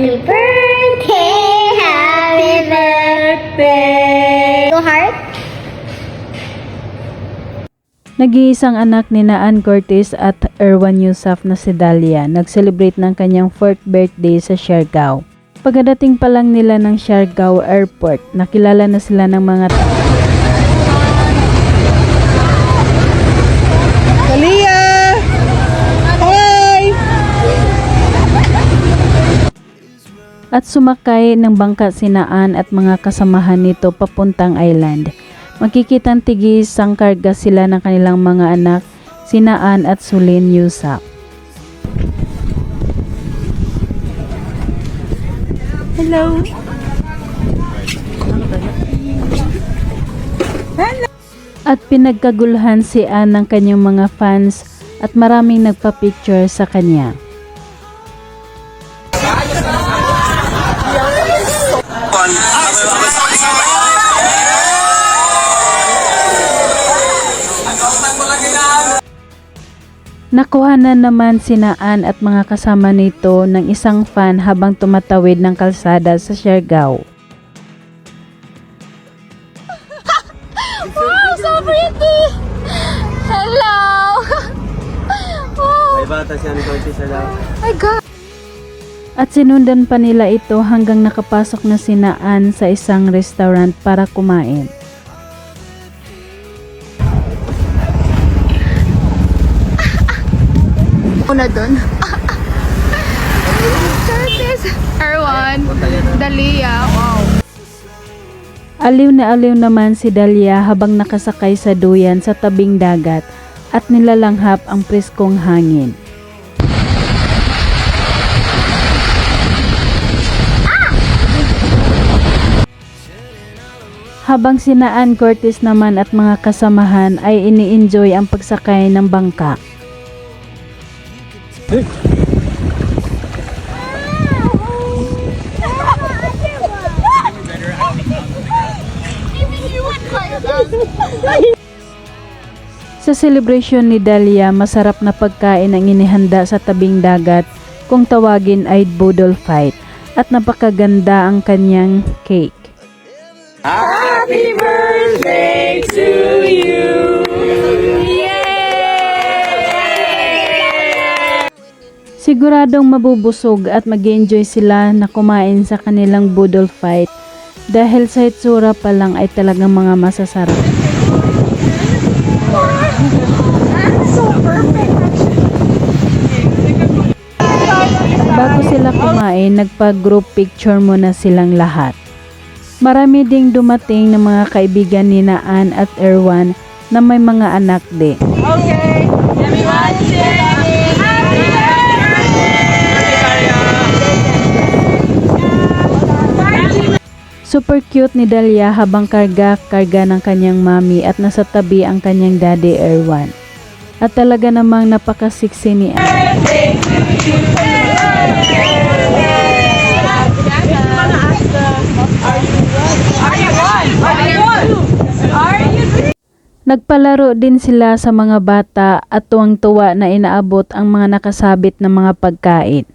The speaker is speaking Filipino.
Happy birthday, happy birthday. Go heart. Nag-iisang anak ni Naan Cortez at Erwan Yusuf na si Dalia nag-celebrate ng kanyang 4th birthday sa Siargao. Pagdating pa lang nila ng Siargao Airport, nakilala na sila ng mga Talia! At sumakay ng bangka si Naan at mga kasamahan nito papuntang island. Makikitang tigis ang karga sila ng kanilang mga anak, si Naan at Sulin Yusuf. Hello! At pinagkaguluhan si Ann ng kanyang mga fans at maraming nagpa-picture sa kanya. Nakuhanan naman si Naan at mga kasama nito ng isang fan habang tumatawid ng kalsada sa Siargao. Wow, so pretty. Hello. oh May bata siya ni Cortez sa daw. my God. At sinundan pa nila ito hanggang nakapasok na si Naan sa isang restaurant para kumain. Una dun. Curtis. Erwan. Dalia. Wow. Aliw na aliw naman si Dalia habang nakasakay sa duyan sa tabing dagat at nilalanghap ang preskong hangin. Habang sinaan Curtis naman at mga kasamahan ay ini-enjoy ang pagsakay ng bangka. Sa celebration ni Dalia, masarap na pagkain ang inihanda sa tabing dagat kung tawagin ay Boodle Fight at napakaganda ang kanyang cake. Happy birthday to you! Siguradong mabubusog at mag enjoy sila na kumain sa kanilang Boodle Fight dahil sa itsura pa lang ay talagang mga masasarap. Bago sila kumain, nagpa-group picture muna silang lahat. Marami ding dumating ng mga kaibigan ni Naan at Erwan na may mga anak din. Super cute ni Dalia habang karga-karga ng kanyang mami at nasa tabi ang kanyang daddy Erwan. At talaga namang napakasiksi ni Anne. Nagpalaro din sila sa mga bata at tuwang-tuwa na inaabot ang mga nakasabit na mga pagkain.